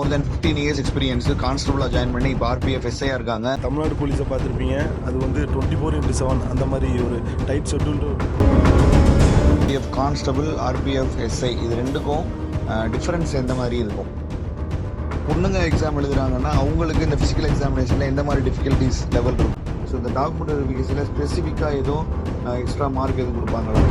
More than fifteen years experience கான்ஸ்டபிளாக join பண்ணி இப்போ RPF எஸ்ஐயாக இருக்காங்க. தமிழ்நாடு போலீஸை பார்த்துருப்பீங்க. அது வந்து டுவெண்ட்டி ஃபோர் இன்ட்டு செவன் அந்த மாதிரி ஒரு tight scheduled RPF constable RPF SI இது ரெண்டுக்கும் டிஃப்ரென்ஸ் எந்த மாதிரி இருக்கும்? பொண்ணுங்க எக்ஸாம் எழுதுறாங்கன்னா அவங்களுக்கு இந்த ஃபிசிக்கல் எக்ஸாமினேஷனில் எந்த மாதிரி டிஃபிகல்ட்டிஸ் லெவல் இருக்கும்? ஸோ இந்த டாக்குமெண்ட் வெரிஃபிகேஷனில் ஸ்பெசிஃபிக்காக எதுவும் எக்ஸ்ட்ரா மார்க் எதுவும் கொடுப்பாங்களா?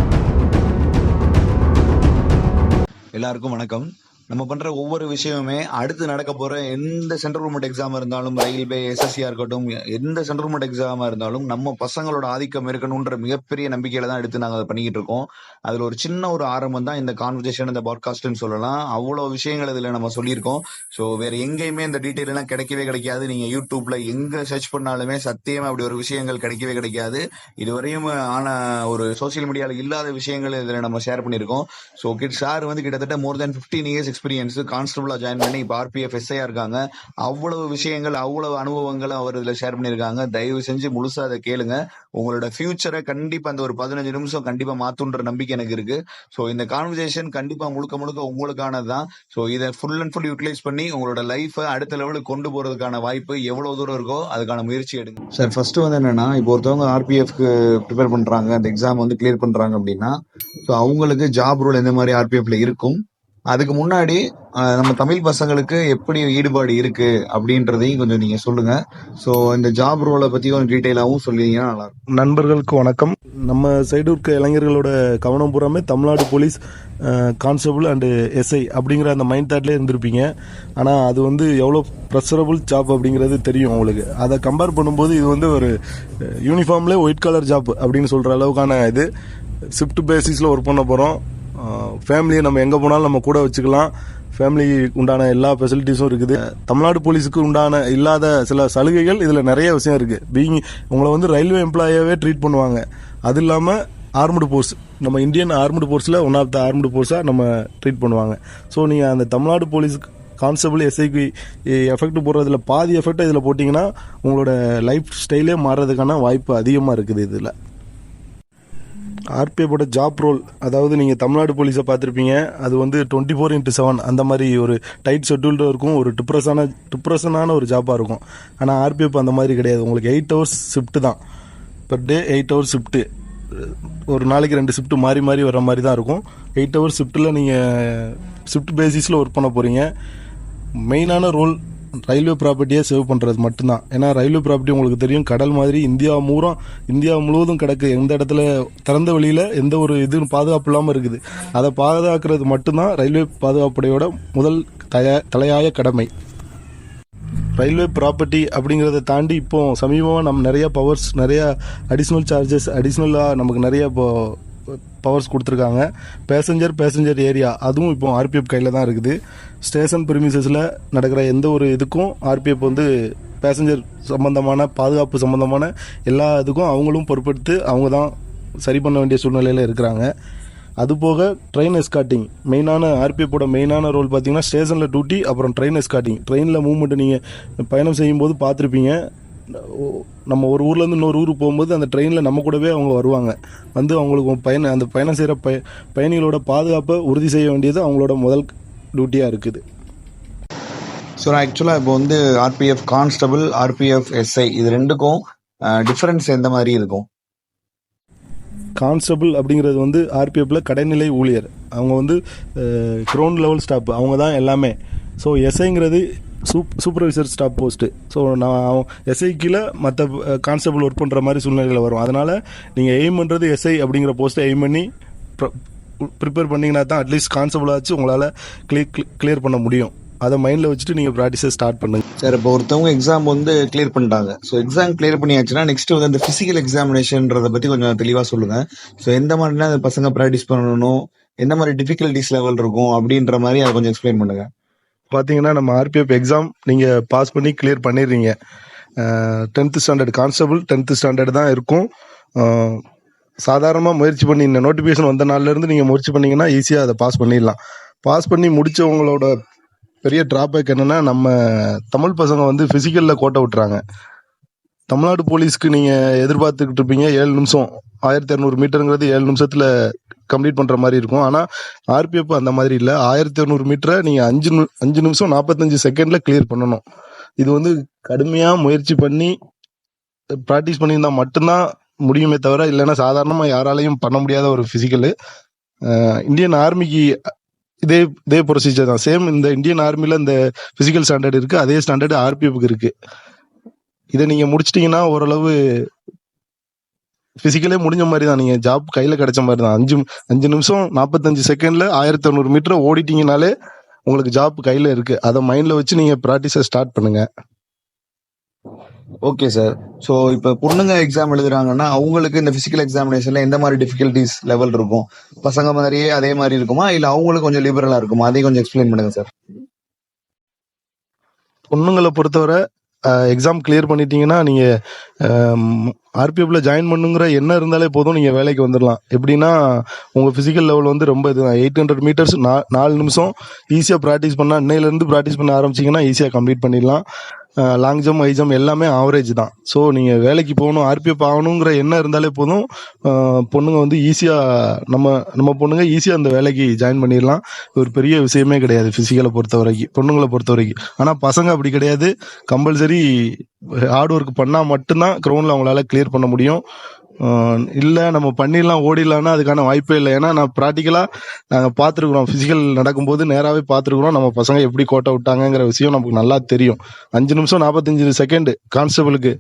எல்லாருக்கும் வணக்கம். நம்ம பண்ற ஒவ்வொரு விஷயமுமே அடுத்து நடக்க போற எந்த சென்ட்ரல் கவர்மெண்ட் எக்ஸாம் இருந்தாலும் ரயில்வே எஸ்எஸ்சியா இருக்கட்டும் எந்த சென்ட்ரல் கவர்மெண்ட் எக்ஸாமா இருந்தாலும் நம்ம பசங்களோட ஆதிக்கம் இருக்கணும்ன்ற மிகப்பெரிய நம்பிக்கையில தான் எடுத்து நாங்கள் அதை பண்ணிக்கிட்டு இருக்கோம். அதுல ஒரு சின்ன ஒரு ஆரம்பம் தான் இந்த கான்வர்சேஷன் இந்த பாட்காஸ்ட்னு சொல்லலாம். அவ்வளோ விஷயங்கள் இதுல நம்ம சொல்லியிருக்கோம். ஸோ வேற எங்கேயுமே இந்த டீட்டெயில் எல்லாம் கிடைக்கவே கிடைக்காது. நீங்க யூடியூப்ல எங்க சர்ச் பண்ணாலுமே சத்தியமா அப்படி ஒரு விஷயங்கள் கிடைக்கவே கிடைக்காது. இதுவரையும் ஆன ஒரு சோசியல் மீடியாவில் இல்லாத விஷயங்கள் இதுல நம்ம ஷேர் பண்ணியிருக்கோம். ஸோ கிட் சார் வந்து கிட்டத்தட்ட more than fifteen years experience கான்ஸ்டபிளாக join பண்ணி இப்போ ஆர்பிஎஃப் எஸ்ஐயா இருக்காங்க. அவ்வளவு விஷயங்கள் அவ்வளவு அனுபவங்களை அவர் இதில் ஷேர் பண்ணியிருக்காங்க. தயவு செஞ்சு முழுசா அதை கேளுங்க. உங்களோட ஃபியூச்சரை கண்டிப்பா அந்த ஒரு பதினஞ்சு நிமிஷம் கண்டிப்பா மாத்துன்ற நம்பிக்கை எனக்கு இருக்கு. ஸோ இந்த கான்வர்சேஷன் கண்டிப்பா முழுக்க முழுக்க உங்களுக்கானது தான் ஸோ இதை ஃபுல் அண்ட் ஃபுல் யூட்டிலைஸ் பண்ணி உங்களோட லைஃபை அடுத்த லெவலுக்கு கொண்டு போறதுக்கான வாய்ப்பு எவ்வளவு தூரம் இருக்கோ அதுக்கான முயற்சி எடுங்க. சார் ஃபர்ஸ்ட் வந்து என்னன்னா இப்போ ஒருத்தவங்க ஆர்பிஎஃப்க்கு ப்ரிப்பேர் பண்றாங்க அந்த எக்ஸாம் வந்து கிளியர் பண்றாங்க அப்படின்னா ஸோ அவங்களுக்கு ஜாப் ரோல் எந்த மாதிரி ஆர்பிஎஃப்ல இருக்கும்? அதுக்கு முன்னாடி நம்ம தமிழ் பசங்களுக்கு எப்படி ஈடுபாடு இருக்கு அப்படின்றதையும் கொஞ்சம் நீங்க சொல்லுங்க. ஸோ இந்த ஜாப் ரோலை பத்தி கொஞ்சம் டீட்டெயிலாகவும் சொல்லிங்கன்னா நல்லாயிருக்கும். நண்பர்களுக்கு வணக்கம். நம்ம சைடு இருக்க இளைஞர்களோட கவனம் பூராமே Tamil Nadu police constable and SI அப்படிங்கிற அந்த மைண்ட் தாட்லேயே இருந்திருப்பீங்க. ஆனால் அது வந்து எவ்வளோ ப்ரெஷரபுள் ஜாப் அப்படிங்கிறது தெரியும் உங்களுக்கு. அதை கம்பேர் பண்ணும்போது இது வந்து ஒரு யூனிஃபார்ம்லேயே ஒயிட் கலர் ஜாப் அப்படின்னு சொல்கிற அளவுக்கான இது. ஷிஃப்ட் பேசிஸில் ஒர்க் பண்ண போகிறோம் ஃபேமிலியை நம்ம எங்கே போனாலும் நம்ம கூட வச்சுக்கலாம். ஃபேமிலி உண்டான எல்லா ஃபெசிலிட்டிஸும் இருக்குது. தமிழ்நாடு போலீஸுக்கு உண்டான இல்லாத சில சலுகைகள் இதில் நிறைய விஷயம் இருக்குது பீங் உங்களை வந்து ரயில்வே எம்ப்ளாயாகவே ட்ரீட் பண்ணுவாங்க. அது இல்லாமல் ஆர்முடு போர்ஸ் நம்ம இந்தியன் ஆர்முடு போர்ஸில் ஒன் ஆஃப் த ஆர்முடு போர்ஸாக நம்ம ட்ரீட் பண்ணுவாங்க. ஸோ நீங்கள் அந்த தமிழ்நாடு போலீஸுக்கு கான்ஸ்டபிள் எஸ்ஐக்கு எஃபெக்ட் போடுறதுல பாதி எஃபெக்ட் இதில் போட்டிங்கன்னா உங்களோட லைஃப் ஸ்டைலே மாறுறதுக்கான வாய்ப்பு அதிகமாக இருக்குது இதில். ஆர்பிஎஃபோட ஜாப் ரோல் அதாவது நீங்கள் தமிழ்நாடு போலீஸை பார்த்துருப்பீங்க அது வந்து டுவெண்ட்டி ஃபோர் இன்ட்டு செவன் அந்த மாதிரி ஒரு டைட் ஷெட்யூல்டாக இருக்கும் ஒரு டிப்ரெஷனான டிப்ரெஷனான ஒரு ஜாப்பாக இருக்கும். ஆனால் ஆர்பிஎஃப் அந்த மாதிரி கிடையாது. உங்களுக்கு எயிட் ஹவர்ஸ் ஷிஃப்ட்டு தான். Per day eight hours shift ஒரு நாளைக்கு ரெண்டு ஷிஃப்ட் மாறி மாறி வர மாதிரி தான் இருக்கும். எயிட் ஹவர்ஸ் ஷிஃப்ட்டில் நீங்கள் ஷிஃப்ட் பேசிஸில் ஒர்க் பண்ண போகிறீங்க மெயினான ரோல் ரயில்வே ப்ராப்பர்ட்டியே சேவ் பண்ணுறது மட்டும்தான். ஏன்னா ரயில்வே ப்ராப்பர்ட்டி உங்களுக்கு தெரியும் கடல் மாதிரி இந்தியா மூரம் இந்தியா முழுவதும் கிடக்கு. எந்த இடத்துல திறந்த வழியில் எந்த ஒரு இது பாதுகாப்பு இல்லாமல் இருக்குது. அதை பாதுகாக்கிறது மட்டும்தான் ரயில்வே பாதுகாப்புடையோட முதல் தய தலையாய கடமை. ரயில்வே ப்ராப்பர்ட்டி அப்படிங்கிறத தாண்டி இப்போ சமீபமாக நம்ம நிறையா பவர்ஸ் நிறையா அடிஷ்னல் சார்ஜஸ் அடிஷ்னலாக நமக்கு நிறைய இப்போ பவர்ஸ் கொடுத்துருக்காங்க. பேசஞ்சர் பேசஞ்சர் ஏரியா அதுவும் இப்போ ஆர்பிஎஃப் கையில் தான் இருக்குது. ஸ்டேஷன் பிரிமிசஸில் நடக்கிற எந்த ஒரு இதுக்கும் ஆர்பிஎஃப் வந்து பேசஞ்சர் சம்பந்தமான பாதுகாப்பு சம்பந்தமான எல்லா இதுக்கும் அவங்களும் பொறுப்பெடுத்து அவங்க தான் சரி பண்ண வேண்டிய சூழ்நிலையில் இருக்கிறாங்க. அதுபோக ட்ரெயின் எஸ்காட்டிங் மெயினான ஆர்பிஎஃபோட மெயினான ரோல் பார்த்தீங்கன்னா ஸ்டேஷனில் டியூட்டி அப்புறம் ட்ரெயின் எஸ்காட்டிங் ட்ரெயினில் மூவ்மெண்ட் நீங்கள் பயணம் செய்யும்போது பார்த்துருப்பீங்க. நம்ம ஒரு ஊர்லேருந்து இன்னொரு ஊருக்கு போகும்போது அந்த ட்ரெயினில் நம்ம கூடவே அவங்க வருவாங்க. வந்து அவங்களுக்கு பயணம் அந்த பயணம் செய்கிற பய பயணிகளோட பாதுகாப்பை உறுதி செய்ய வேண்டியது அவங்களோட முதல் டியூட்டியாக இருக்குது. ஸோ நான் ஆக்சுவலாக இப்போ வந்து ஆர்பிஎஃப் கான்ஸ்டபிள் ஆர்பிஎஃப் எஸ்ஐ இது ரெண்டுக்கும் டிஃபரன்ஸ் எந்த மாதிரி இருக்கும்? கான்ஸ்டபிள் அப்படிங்கிறது வந்து ஆர்பிஎஃப்ல கடைநிலை ஊழியர். அவங்க வந்து கிரவுண்ட் லெவல் ஸ்டாப் அவங்க தான் எல்லாமே. So எஸ்ஐங்கிறது sup supervisor staff post so நான் எஸ்ஐ கீழே மற்ற கான்ஸ்டபிள் ஒர்க் பண்ணுற மாதிரி சூழ்நிலையில் வரும் அதனால் நீங்கள் எய்ம் பண்ணுறது எஸ்ஐ அப்படிங்கிற போஸ்ட்டை எய்ம் பண்ணி ப்ரிப்பேர் பண்ணிங்கன்னா தான் அட்லீஸ்ட் கான்ஸ்டபுளாச்சு உங்களால் கிளியர் கிளியர் பண்ண முடியும். அதை மைண்டில் வச்சுட்டு நீங்கள் ப்ராக்டிஸை ஸ்டார்ட் பண்ணுங்க. சார் இப்போ ஒருத்தவங்க எக்ஸாம் வந்து கிளியர் பண்ணிட்டாங்க. ஸோ எக்ஸாம் கிளியர் பண்ணியாச்சுன்னா நெக்ஸ்ட் வந்து அந்த ஃபிசிக்கல் எக்ஸாமினேஷன்றதை பற்றி கொஞ்சம் தெளிவாக சொல்லுங்கள் ஸோ எந்த மாதிரினா அந்த பசங்க ப்ராக்டிஸ் பண்ணணும் எந்த மாதிரி டிஃபிகல்டிஸ் லெவல் இருக்கும் அப்படின்ற மாதிரி அதை கொஞ்சம் எக்ஸ்பிளைன் பண்ணுங்கள் பார்த்தீங்கன்னா நம்ம ஆர்பிஎஃப் எக்ஸாம் நீங்கள் பாஸ் பண்ணி கிளியர் பண்ணிடுறீங்க. Tenth standard constable tenth standard தான் இருக்கும். சாதாரணமாக முயற்சி பண்ணி இந்த நோட்டிஃபிகேஷன் வந்த நாள்லேருந்து நீங்கள் முயற்சி பண்ணிங்கன்னா ஈஸியாக அதை பாஸ் பண்ணிடலாம். பாஸ் பண்ணி முடித்தவங்களோட பெரிய ட்ராபேக் என்னன்னா நம்ம தமிழ் பசங்க வந்து ஃபிசிக்கலில் கோட்டை விட்டுறாங்க. தமிழ்நாடு போலீஸ்க்கு நீங்கள் எதிர்பார்த்துக்கிட்டு இருப்பீங்க. ஏழு நிமிஷம் ஆயிரத்தி இரநூறு மீட்டருங்கிறது ஏழு நிமிஷத்தில் கம்ப்ளீட் பண்ணுற மாதிரி இருக்கும். ஆனால் ஆர்பிஎஃப் அந்த மாதிரி இல்லை. ஆயிரத்தி இரநூறு மீட்டரை நீங்கள் அஞ்சு அஞ்சு நிமிஷம் நாற்பத்தஞ்சு செகண்டில் கிளியர் பண்ணணும். இது வந்து கடுமையாக முயற்சி பண்ணி ப்ராக்டிஸ் பண்ணியிருந்தா மட்டும்தான் முடியுமே தவிர இல்லைன்னா சாதாரணமாக யாராலையும் பண்ண முடியாத ஒரு பிசிக்கலு இந்தியன் ஆர்மிக்கு இதே இதே ப்ரொசீஜர் தான். சேம் இந்த இந்தியன் ஆர்மியில் இந்த ஃபிசிக்கல் ஸ்டாண்டர்ட் இருக்குது அதே ஸ்டாண்டர்டு ஆர்பிஎஃப்க்கு இருக்குது இதை நீங்கள் முடிச்சிட்டிங்கன்னா ஓரளவு ஃபிசிக்கலே முடிஞ்ச மாதிரி தான் நீங்கள் ஜாப் கையில் கிடைச்ச மாதிரி தான் அஞ்சு அஞ்சு நிமிஷம் நாற்பத்தஞ்சு செகண்டில் ஆயிரத்தி தொண்ணூறு மீட்டர் ஓடிட்டீங்கனாலே உங்களுக்கு ஜாப் கையில் இருக்குது அதை மைண்டில் வச்சு நீங்கள் ப்ராக்டிஸை ஸ்டார்ட் பண்ணுங்கள் ஓகே சார் ஸோ இப்போ பொண்ணுங்க எக்ஸாம் எழுதுறாங்கன்னா அவங்களுக்கு இந்த பிசிக்கல் எக்ஸாமினேஷன்ல எந்த மாதிரி டிஃபிகல்ட்டிஸ் லெவல் இருக்கும்? பசங்க மாதிரியே அதே மாதிரி இருக்குமா? இல்ல அவங்களுக்கு கொஞ்சம் லிபரலா இருக்குமா? அதையும் கொஞ்சம் எக்ஸ்பிளைன் பண்ணுங்க சார் பொண்ணுங்களை பொறுத்தவரை எக்ஸாம் கிளியர் பண்ணிட்டீங்கன்னா நீங்கள் ஆர்பிஎஃப்ல ஜாயின் பண்ணுங்கிற என்ன இருந்தாலே போதும் நீங்கள் வேலைக்கு வந்துடலாம். எப்படின்னா உங்கள் ஃபிசிக்கல் லெவல் வந்து ரொம்ப இதுதான் எயிட் ஹண்ட்ரட் மீட்டர்ஸ் நாலு நிமிஷம் ஈஸியாக ப்ராக்டிஸ் பண்ணால் அன்னையிலேருந்து ப்ராக்டிஸ் பண்ண ஆரம்பிச்சிங்கன்னா ஈஸியாக கம்ப்ளீட் பண்ணிடலாம். லாங் ஜம்ப் ஹை ஜம்ப் எல்லாமே ஆவரேஜ் தான். ஸோ நீங்கள் வேலைக்கு போகணும் ஆர்பிஎஃப் ஆகணுங்கிற எண்ணம் இருந்தாலே போதும். பொண்ணுங்க வந்து ஈஸியாக நம்ம நம்ம பொண்ணுங்க ஈஸியாக அந்த வேலைக்கு ஜாயின் பண்ணிடலாம். ஒரு பெரிய விஷயமே கிடையாது ஃபிசிக்கலை பொறுத்த வரைக்கும் பொண்ணுங்களை பொறுத்த வரைக்கும். ஆனால் பசங்க அப்படி கிடையாது. கம்பல்சரி ஹார்ட் ஒர்க் பண்ணால் மட்டும்தான் க்ரௌண்டில் அவங்களால கிளியர் பண்ண முடியும். இல்லை நம்ம பண்ணிடலாம் ஓடிடலாம்னா அதுக்கான வாய்ப்பே இல்லை. ஏன்னா நான் ப்ராக்டிக்கலாக நாங்கள் பார்த்துருக்குறோம். ஃபிசிக்கல் நடக்கும்போது நேராகவே பார்த்துருக்குறோம். நம்ம பசங்க எப்படி கோட்டை விட்டாங்கங்கிற விஷயம் நமக்கு நல்லா தெரியும். அஞ்சு நிமிஷம் நாற்பத்தஞ்சு செகண்டு கான்ஸ்டபிளுக்கு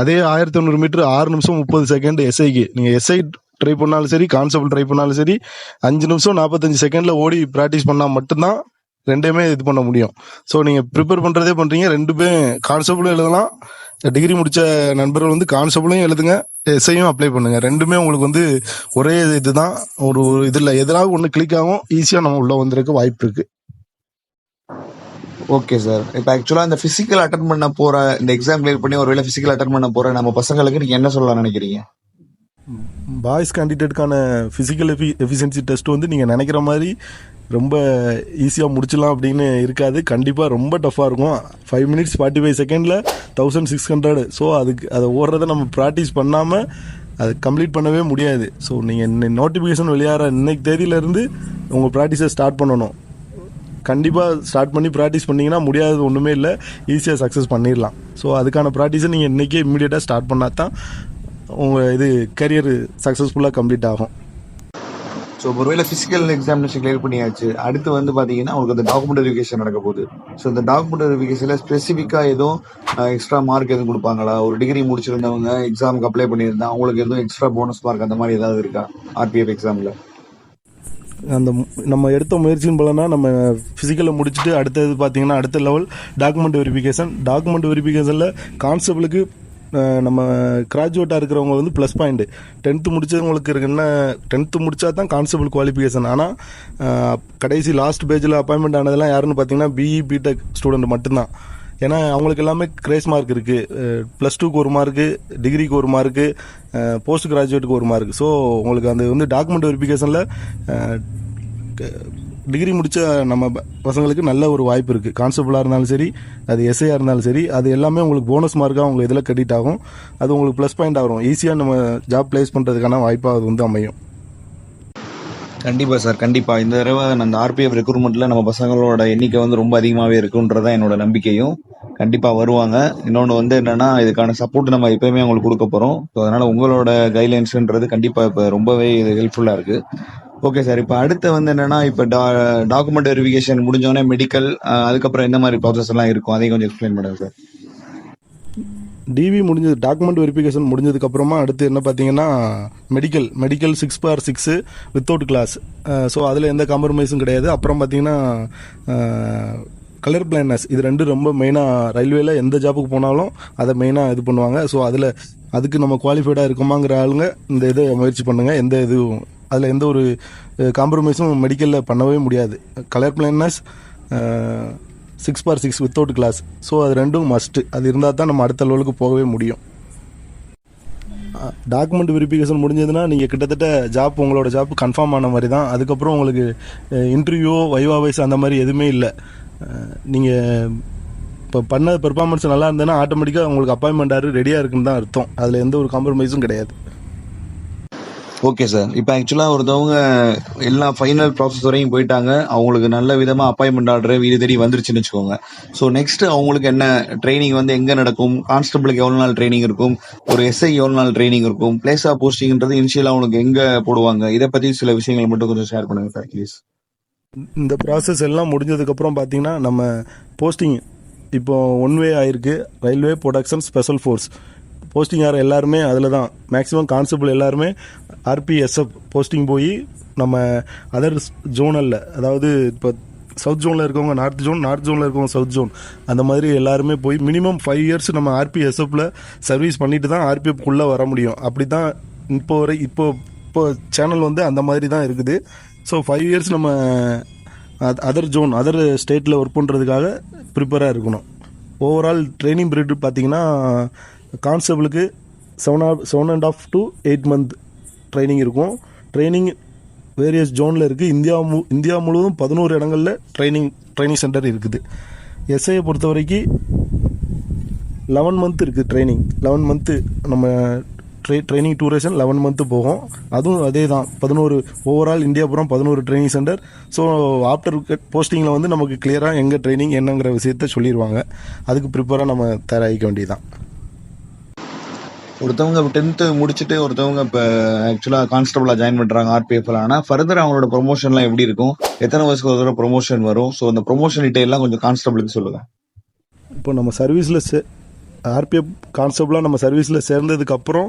அதே ஆயிரத்தி தொண்ணூறு மீட்டர் ஆறு நிமிஷம் முப்பது செகண்ட் எஸ்ஐக்கு நீங்கள் எஸ்ஐ ட்ரை பண்ணாலும் சரி கான்ஸ்டபிள் ட்ரை பண்ணாலும் சரி அஞ்சு நிமிஷம் நாற்பத்தஞ்சு செகண்டில் ஓடி ப்ராக்டிஸ் பண்ணால் மட்டும்தான் ரெண்டையுமே இது பண்ண முடியும். ஸோ நீங்கள் ப்ரிப்பேர் பண்ணுறதே பண்ணுறீங்க ரெண்டுமே கான்ஸ்டபிளும் எழுதலாம். டிகிரி முடிச்ச நண்பர்கள் வந்து கான்ஸ்டபிளையும் எழுதுங்க எஸ்ஐயும் அப்ளை பண்ணுங்க. ரெண்டுமே உங்களுக்கு வந்து ஒரே இதுதான். ஒரு ஒரு இதில் எதனாவது ஒன்று கிளிக் ஆகும் ஈஸியாக நம்ம உள்ள வந்திருக்க வாய்ப்பு இருக்கு. ஓகே சார் இப்போ ஆக்சுவலா இந்த பிசிக்கல் அட்டன் பண்ண போற இந்த எக்ஸாம் கிளியர் பண்ணி ஒருவேளை பிசிக்கல் அட்டன் பண்ண போற நம்ம பசங்களுக்கு நீங்க என்ன சொல்லலாம் நினைக்கிறீங்க? பாய்ஸ் கேண்டிடேட்கான ஃபிசிக்கல் எஃபி எஃபிஷியன்சி டெஸ்ட் வந்து நீங்கள் நினைக்கிற மாதிரி ரொம்ப ஈஸியாக முடிச்சிடலாம் அப்படின்னு இருக்காது. கண்டிப்பாக ரொம்ப டஃப்பாக இருக்கும். ஃபைவ் மினிட்ஸ் ஃபார்ட்டி ஃபைவ் செகண்டில் தௌசண்ட் சிக்ஸ் ஹண்ட்ரட் ஸோ அதுக்கு அதை ஓடுறத நம்ம ப்ராக்டிஸ் பண்ணாமல் அது கம்ப்ளீட் பண்ணவே முடியாது. ஸோ நீங்கள் நோட்டிஃபிகேஷன் வெளியாகிற இன்னைக்கு தேதியிலேருந்து உங்கள் ப்ராக்டிஸை ஸ்டார்ட் பண்ணணும். கண்டிப்பாக ஸ்டார்ட் பண்ணி ப்ராக்டிஸ் பண்ணீங்கன்னா முடியாதது ஒன்றுமே இல்லை. ஈஸியாக சக்ஸஸ் பண்ணிடலாம். ஸோ அதுக்கான ப்ராக்டிஸை நீங்கள் இன்றைக்கே இம்மிடியேட்டாக ஸ்டார்ட் பண்ணால் தான் உங்கள் இது கரியர் சக்ஸஸ்ஃபுல்லாக கம்ப்ளீட் ஆகும். ஸோ ஒருவேளை ஃபிசிக்கல் எக்ஸாமினேஷன் கிளியர் பண்ணியாச்சு. அடுத்து வந்து பார்த்தீங்கன்னா அவங்களுக்கு அந்த டாக்குமெண்ட் வெரிஃபிகேஷன் நடக்க போகுது. ஸோ இந்த டாக்குமெண்ட் வெரிஃபிகேஷனில் ஸ்பெசிஃபிக்காக எதுவும் எக்ஸ்ட்ரா மார்க் எதுவும் கொடுப்பாங்களா? ஒரு டிகிரி முடிச்சிருந்தவங்க எக்ஸாமுக்கு அப்ளை பண்ணியிருந்தா அவங்களுக்கு எதுவும் எக்ஸ்ட்ரா போனஸ் மார்க் அந்த மாதிரி ஏதாவது இருக்கா? ஆர்பிஎஃப் எக்ஸாமில் அந்த நம்ம எடுத்த முயற்சியின் பலனா நம்ம ஃபிசிக்கலை முடிச்சுட்டு அடுத்தது பார்த்தீங்கன்னா அடுத்த லெவல் டாக்குமெண்ட் வெரிஃபிகேஷன் டாக்குமெண்ட் வெரிஃபிகேஷனில் கான்ஸ்டபிளுக்கு நம்ம கிராஜுவேட்டாக இருக்கிறவங்க வந்து ப்ளஸ் பாயிண்ட் டென்த்து முடிச்சவங்களுக்கு இருக்கு என்ன டென்த்து முடிச்சா தான் கான்ஸ்டபிள் குவாலிஃபிகேஷன் ஆனால் கடைசி லாஸ்ட் பேஜில் அப்பாயின்மெண்ட் ஆனதெல்லாம் யாருன்னு பார்த்தீங்கன்னா பிஇ பிடெக் ஸ்டூடெண்ட் மட்டும்தான். ஏன்னா அவங்களுக்கு எல்லாமே கிரேஸ் மார்க் இருக்குது ப்ளஸ் டூக்கு ஒரு மார்க்கு டிகிரிக்கு ஒரு மார்க்கு போஸ்ட் கிராஜுவேட்டுக்கு ஒரு மார்க் ஸோ உங்களுக்கு அந்த வந்து டாக்குமெண்ட் வெரிஃபிகேஷனில் டிகிரி முடித்த நம்ம பசங்களுக்கு நல்ல ஒரு வாய்ப்பு இருக்குது கான்ஸ்டபிளாக இருந்தாலும் சரி அது எஸ்ஐயாக இருந்தாலும் சரி அது எல்லாமே உங்களுக்கு போனஸ் மார்க்காக உங்களுக்கு இதில் கிரெடிட் ஆகும். அது உங்களுக்கு ப்ளஸ் பாயிண்ட் ஆகும் ஈஸியாக நம்ம ஜாப் ப்ளேஸ் பண்ணுறதுக்கான வாய்ப்பாக அது வந்து அமையும். கண்டிப்பாக சார் கண்டிப்பாக இந்த தடவை அந்த ஆர்பிஎஃப் ரெக்ரூட்மெண்ட்டில் நம்ம பசங்களோட எண்ணிக்கை வந்து ரொம்ப அதிகமாவே இருக்குன்றதான் என்னோட நம்பிக்கையும். கண்டிப்பாக வருவாங்க. இன்னொன்று வந்து என்னென்னா இதுக்கான சப்போர்ட் நம்ம எப்பயுமே அவங்களுக்கு கொடுக்க போகிறோம் ஸோ அதனால் உங்களோட கைட்லைன்ஸுன்றது கண்டிப்பாக இப்போ ரொம்பவே இது ஹெல்ப்ஃபுல்லாக இருக்குது ஓகே சார் இப்போ அடுத்து வந்து என்னன்னா இப்போ டாக்குமெண்ட் வெரிஃபிகேஷன் முடிஞ்சோடனே மெடிக்கல் அதுக்கப்புறம் என்ன மாதிரி ப்ராசஸ் எல்லாம் இருக்கும்? அதையும் கொஞ்சம் எக்ஸ்பிளைன் பண்ணுங்க சார் டிவி முடிஞ்சது டாக்குமெண்ட் வெரிஃபிகேஷன் முடிஞ்சதுக்கு அப்புறமா அடுத்து என்ன பார்த்தீங்கன்னா medical medical six by six without glass so அதில் எந்த காம்ப்ரமைஸும் கிடையாது. அப்புறம் பார்த்தீங்கன்னா கலர் பிளான்னஸ் இது ரெண்டும் ரொம்ப மெயினாக ரயில்வேல எந்த ஜாப்புக்கு போனாலும் அதை மெயினாக இது பண்ணுவாங்க. ஸோ அதில் அதுக்கு நம்ம குவாலிஃபைடாக இருக்குமாங்கிற ஆளுங்க இந்த இதை முயற்சி பண்ணுங்கள் எந்த இதுவும் அதில் எந்த ஒரு காம்ப்ரமைஸும் மெடிக்கலில் பண்ணவே முடியாது. Colour blindness six by six without glass so அது ரெண்டும் மஸ்ட்டு அது இருந்தால் தான் நம்ம அடுத்த லெவலுக்கு போகவே முடியும். டாக்குமெண்ட் வெரிஃபிகேஷன் முடிஞ்சதுன்னா நீங்கள் கிட்டத்தட்ட ஜாப் உங்களோட ஜாப் கன்ஃபார்ம் ஆன மாதிரி தான். அதுக்கப்புறம் உங்களுக்கு இன்டர்வியூ வைவா வைஸ் அந்த மாதிரி எதுவுமே இல்லை. நீங்கள் இப்போ பண்ண பெர்ஃபார்மன்ஸ் நல்லா இருந்ததுன்னா ஆட்டோமேட்டிக்காக உங்களுக்கு அப்பாயின்மெண்ட் ஆறு ரெடியாக இருக்குன்னு தான் அர்த்தம். அதில் எந்த ஒரு காம்ப்ரமைஸும் கிடையாது. ஓகே சார் இப்போ ஆக்சுவலாக ஒருத்தவங்க எல்லா ஃபைனல் ப்ராசஸ் வரையும் போயிட்டாங்க. அவங்களுக்கு நல்ல விதமாக அப்பாயின்மெண்ட் ஆர்டர் வீடு தேடி வந்துருச்சுன்னு வச்சுக்கோங்க. ஸோ நெக்ஸ்ட் அவங்களுக்கு என்ன ட்ரைனிங் வந்து எங்கே நடக்கும்? கான்ஸ்டபிளுக்கு எவ்வளோ நாள் ட்ரைனிங் இருக்கும்? ஒரு எஸ்ஐ எவ்வளோ நாள் ட்ரைனிங் இருக்கும்? பிளேஸ் ஆஃப் போஸ்டிங்ன்றது இனிஷியலாக அவங்களுக்கு எங்கே போடுவாங்க? இதை பற்றி சில விஷயங்களை மட்டும் கொஞ்சம் ஷேர் பண்ணுங்க சார் ப்ளீஸ் இந்த ப்ராசஸ் எல்லாம் முடிஞ்சதுக்கப்புறம் பார்த்தீங்கன்னா நம்ம போஸ்டிங் இப்போ ஒன் வே ஆயிருக்கு. Railway production special force posting ஆகிற எல்லாருமே அதில் தான் மேக்ஸிமம் கான்ஸ்டபிள் எல்லாருமே ஆர்பிஎஸ்எஃப் போஸ்டிங் போய் நம்ம அதர் ஜோனலில் அதாவது இப்போ சவுத் ஜோனில் இருக்கவங்க நார்த் ஜோன் நார்த் ஜோனில் இருக்கவங்க சவுத் ஜோன் அந்த மாதிரி எல்லாருமே போய் மினிமம் ஃபைவ் இயர்ஸ் நம்ம ஆர்பிஎஸ்எஃப்பில் சர்வீஸ் பண்ணிட்டு தான் ஆர்பிஎஃப்குள்ளே வர முடியும். அப்படி தான் இப்போ வரை இப்போ இப்போ சேனல் வந்து அந்த மாதிரி தான் இருக்குது. ஸோ ஃபைவ் இயர்ஸ் நம்ம அதர் ஜோன் அதர் ஸ்டேட்டில் ஒர்க் பண்ணுறதுக்காக ப்ரிப்பேராக இருக்கணும். ஓவரால் ட்ரைனிங் பீரியட் பார்த்தீங்கன்னா கான்ஸ்டபிளுக்கு seven half seven and half to eight month training இருக்கும். ட்ரைனிங் வேரியஸ் ஜோனில் இருக்குது இந்தியா மு இந்தியா முழுவதும் பதினோரு இடங்களில் ட்ரைனிங் ட்ரைனிங் சென்டர் இருக்குது. எஸ்ஐயை பொறுத்த வரைக்கும் லெவன் மந்த் இருக்குது ட்ரைனிங் லெவன் மந்த்து நம்ம try training duration eleven month போகும். அதுவும் அதே தான் பதினோரு ஓவரால் இந்தியா புறம் பதினோரு ட்ரைனிங் சென்டர் ஸோ ஆஃப்டர் போஸ்டிங்கில் வந்து நமக்கு கிளியராக எங்கே ட்ரைனிங் என்னங்கிற விஷயத்த சொல்லிடுவாங்க அதுக்கு ப்ரிப்பேராக நம்ம தயாராகிக்க வேண்டியதுதான். ஒருத்தவங்க டென்த்து முடிச்சுட்டு ஒருத்தவங்க இப்போ ஆக்சுவலாக கான்ஸ்டபிளாக ஜாயின் பண்ணுறாங்க ஆர்பிஎஃப்ல ஆனால் ஃபர்தர் அவங்களோட ப்ரொமோஷன்லாம் எப்படி இருக்கும்? எத்தனை வருஷத்துக்கு ஒரு தடவை ப்ரொமோஷன் வரும்? ஸோ அந்த ப்ரொமோஷன் டீட்டெயிலாம் கொஞ்சம் கான்ஸ்டபிளுக்கு சொல்லுங்கள் இப்போ நம்ம சர்வீஸில் சே ஆர்பிஎஃப் கான்ஸ்டபிளாக நம்ம சர்வீஸில் சேர்ந்ததுக்கப்புறம்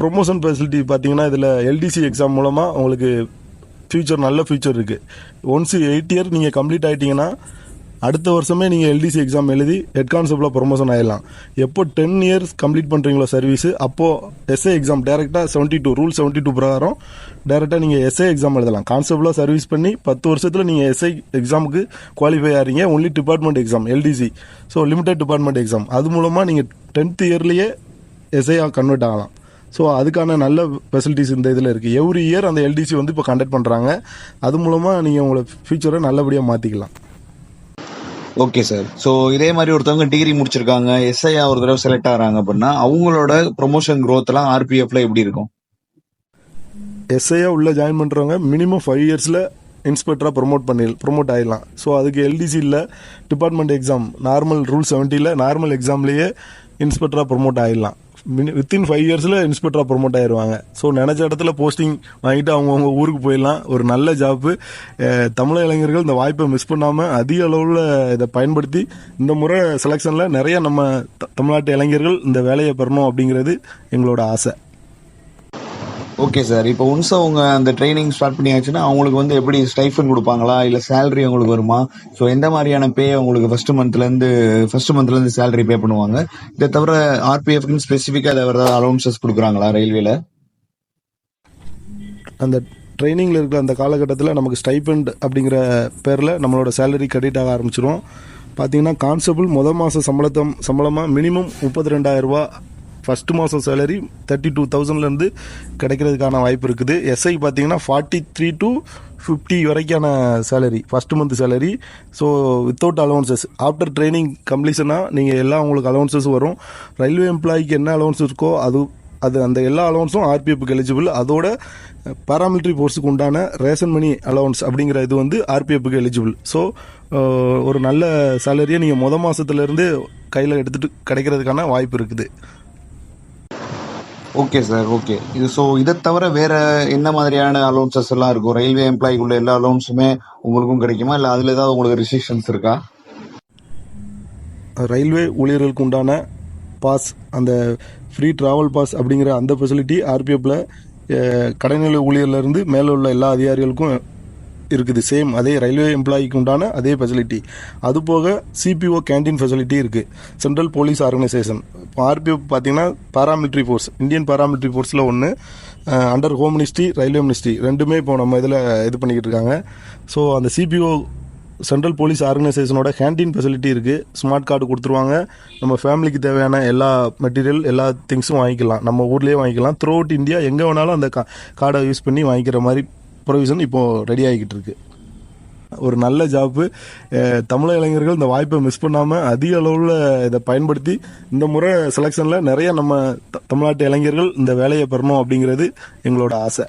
ப்ரொமோஷன் ஃபெசிலிட்டி பார்த்தீங்கன்னா இதில் எல்டிசி எக்ஸாம் மூலமாக உங்களுக்கு ஃபியூச்சர் நல்ல ஃபியூச்சர் இருக்குது ஒன்ஸ் எயிட் இயர் நீங்கள் கம்ப்ளீட் ஆகிட்டீங்கன்னா அடுத்த வருஷமே நீங்கள் எல்டிசி எக்ஸாம் எழுதி ஹெட் கான்செப்டில் ப்ரொமோஷன் ஆயிடலாம். எப்போ டென் இயர்ஸ் கம்ப்ளீட் பண்ணுறீங்களோ சர்வீஸ் அப்போது எஸ்ஐ எக்ஸாம் டேரெக்டாக seventy two rule seventy two பிரகாரம் டேரெக்டாக நீங்கள் எஸ்ஐ எக்ஸாம் எழுதலாம். கான்ஸ்டபிளாக சர்வீஸ் பண்ணி பத்து வருஷத்தில் நீங்கள் எஸ்ஐ எக்ஸாமுக்கு qualify ஆகிறீங்க only department exam LDC so limited department exam அது மூலமாக நீங்கள் டென்த் இயர்லேயே எஸ்ஐயாக கன்வெர்ட் ஆகலாம். ஸோ அதுக்கான நல்ல ஃபெசிலிட்டிஸ் இந்த இதில் இருக்குது எவ்ரி இயர் அந்த எல்டிசி வந்து இப்போ கண்டக்ட் பண்ணுறாங்க அது மூலமாக நீங்கள் உங்களை ஃபியூச்சரை நல்லபடியாக மாற்றிக்கலாம் ஓகே சார் ஸோ இதே மாதிரி ஒருத்தவங்க டிகிரி முடிச்சிருக்காங்க எஸ்ஐயா ஒரு தடவை செலக்ட் ஆகிறாங்க அப்படின்னா அவங்களோட ப்ரொமோஷன் க்ரோத்லாம் ஆர்பிஎஃப்ல எப்படி இருக்கும்? எஸ்ஐயா உள்ளே ஜாயின் பண்ணுறவங்க மினிமம் ஃபைவ் இயர்ஸில் இன்ஸ்பெக்டராக ப்ரொமோட் பண்ணி ப்ரொமோட் ஆயிடலாம். ஸோ அதுக்கு எல்டிசியில் டிபார்ட்மெண்ட் எக்ஸாம் நார்மல் ரூல் செவன்ட்டியில் நார்மல் எக்ஸாம்லேயே இன்ஸ்பெக்டராக ப்ரொமோட் ஆயிடலாம். வித்தின் ஃபைவ் இயர்ஸில் இன்ஸ்பெக்டராக ப்ரொமோட் ஆயிடுவாங்க ஸோ நினச்ச இடத்துல போஸ்டிங் வாங்கிட்டு அவங்கவுங்க ஊருக்கு போயிடலாம். ஒரு நல்ல ஜாப்பு தமிழக இளைஞர்கள் இந்த வாய்ப்பை மிஸ் பண்ணாமல் அதிக அளவில் இதை பயன்படுத்தி இந்த முறை செலெக்ஷனில் நிறைய நம்ம த- தமிழ்நாட்டு இளைஞர்கள் இந்த வேலையை பெறணும் அப்படிங்கிறது எங்களோட ஆசை. ஓகே சார் இப்போ ஒன்ஸ் அவங்க அந்த ட்ரைனிங் ஸ்டார்ட் பண்ணியாச்சுன்னா அவங்களுக்கு வந்து எப்படி ஸ்டைஃபன் கொடுப்பாங்களா? இல்லை சேலரி அவங்களுக்கு வருமா? ஸோ எந்த மாதிரியான பே அவங்களுக்கு ஃபர்ஸ்ட் மந்த்லேருந்து ஃபர்ஸ்ட் மந்த்லேருந்து சேலரி பே பண்ணுவாங்க? இதை தவிர ஆர்பிஎஃப்னு ஸ்பெசிஃபிக்காக ஏதாவது அலௌன்சஸ் கொடுக்குறாங்களா ரயில்வேல அந்த ட்ரைனிங்கில் இருக்கிற அந்த காலகட்டத்தில் நமக்கு ஸ்டைஃபண்ட் அப்படிங்கிற பேரில் நம்மளோட சேலரி கிரெடிட் ஆக ஆரம்பிச்சிடும் பார்த்தீங்கன்னா கான்ஸ்டபிள் முதல் மாத சம்பளத்தை சம்பளமாக மினிமம் முப்பத்தி ரெண்டாயிரம் ரூபா ஃபஸ்ட்டு மாதம் சேலரி தேர்ட்டி டூ தௌசண்ட்லேருந்து கிடைக்கிறதுக்கான வாய்ப்பு இருக்குது. எஸ்ஐ பார்த்தீங்கன்னா forty three to fifty வரைக்கான salary first month salary so without allowances after training கம்ப்ளீஷனாக நீங்கள் எல்லா உங்களுக்கு அலவன்சஸ் வரும். ரயில்வே எம்ப்ளாய்க்கு என்ன அலவன்ஸ் இருக்கோ அது அது அந்த எல்லா அலவன்ஸும் ஆர்பிஎஃப்க்கு எலிஜிபிள் அதோட பேராமிலிட்ரி ஃபோர்ஸுக்கு உண்டான ரேஷன் மணி அலவன்ஸ் அப்படிங்கிற இது வந்து ஆர்பிஎஃப்க்கு எலிஜிபிள் ஸோ ஒரு நல்ல சேலரியை நீங்கள் மொதல் மாதத்துலேருந்து கையில் எடுத்துகிட்டு கிடைக்கிறதுக்கான வாய்ப்பு இருக்குது. ஓகே சார் ஓகே இது ஸோ இதை தவிர வேற என்ன மாதிரியான அலோன்சஸ் எல்லாம் இருக்கும்? ரயில்வே எம்ப்ளாய்க்குள்ள எல்லா அலோன்ஸுமே உங்களுக்கும் கிடைக்குமா? இல்லை அதில் ஏதாவது உங்களுக்கு ரெஸ்ட்ரிக்ஷன்ஸ் இருக்கா? ரயில்வே ஊழியர்களுக்கு உண்டான பாஸ் அந்த ஃப்ரீ ட்ராவல் பாஸ் அப்படிங்கிற அந்த ஃபெசிலிட்டி ஆர்பிஎஃப்ல கடைநிலை ஊழியர்லேருந்து மேலே உள்ள எல்லா அதிகாரிகளுக்கும் இருக்குது. சேம் அதே ரயில்வே எம்ப்ளாய்க்கு உண்டான அதே ஃபெசிலிட்டி அது போக சிபிஓ கேண்டீன் ஃபெசிலிட்டி இருக்குது சென்ட்ரல் போலீஸ் ஆர்கனைசேஷன் இப்போ ஆர்பிஓ பார்த்தீங்கன்னா பாராமிலிட்ரி ஃபோர்ஸ் இந்தியன் பாராமிலிட்ரி ஃபோர்ஸில் ஒன்று under home ministry railway ministry ரெண்டுமே இப்போ நம்ம இதில் இது பண்ணிக்கிட்டு இருக்காங்க. ஸோ அந்த சிபிஓ சென்ட்ரல் போலீஸ் ஆர்கனைசேஷனோட கேண்டீன் ஃபெசிலிட்டி இருக்குது ஸ்மார்ட் கார்டு கொடுத்துருவாங்க. நம்ம ஃபேமிலிக்கு தேவையான எல்லா மெட்டீரியல் எல்லா திங்ஸும் வாங்கிக்கலாம். நம்ம ஊர்லேயே வாங்கிக்கலாம். த்ரூ அவுட் இந்தியா எங்கே வேணாலும் அந்த கா கார்டை யூஸ் பண்ணி வாங்கிக்கிற மாதிரி ப்ரொவிஷன் இப்போது ரெடி ஆகிக்கிட்டு இருக்கு. ஒரு நல்ல ஜாப்பு தமிழக இளைஞர்கள் இந்த வாய்ப்பை மிஸ் பண்ணாமல் அதிக அளவில் இதை பயன்படுத்தி இந்த முறை செலெக்ஷனில் நிறைய நம்ம த- தமிழ்நாட்டு இளைஞர்கள் இந்த வேலையை பெறணும் அப்படிங்கிறது எங்களோட ஆசை.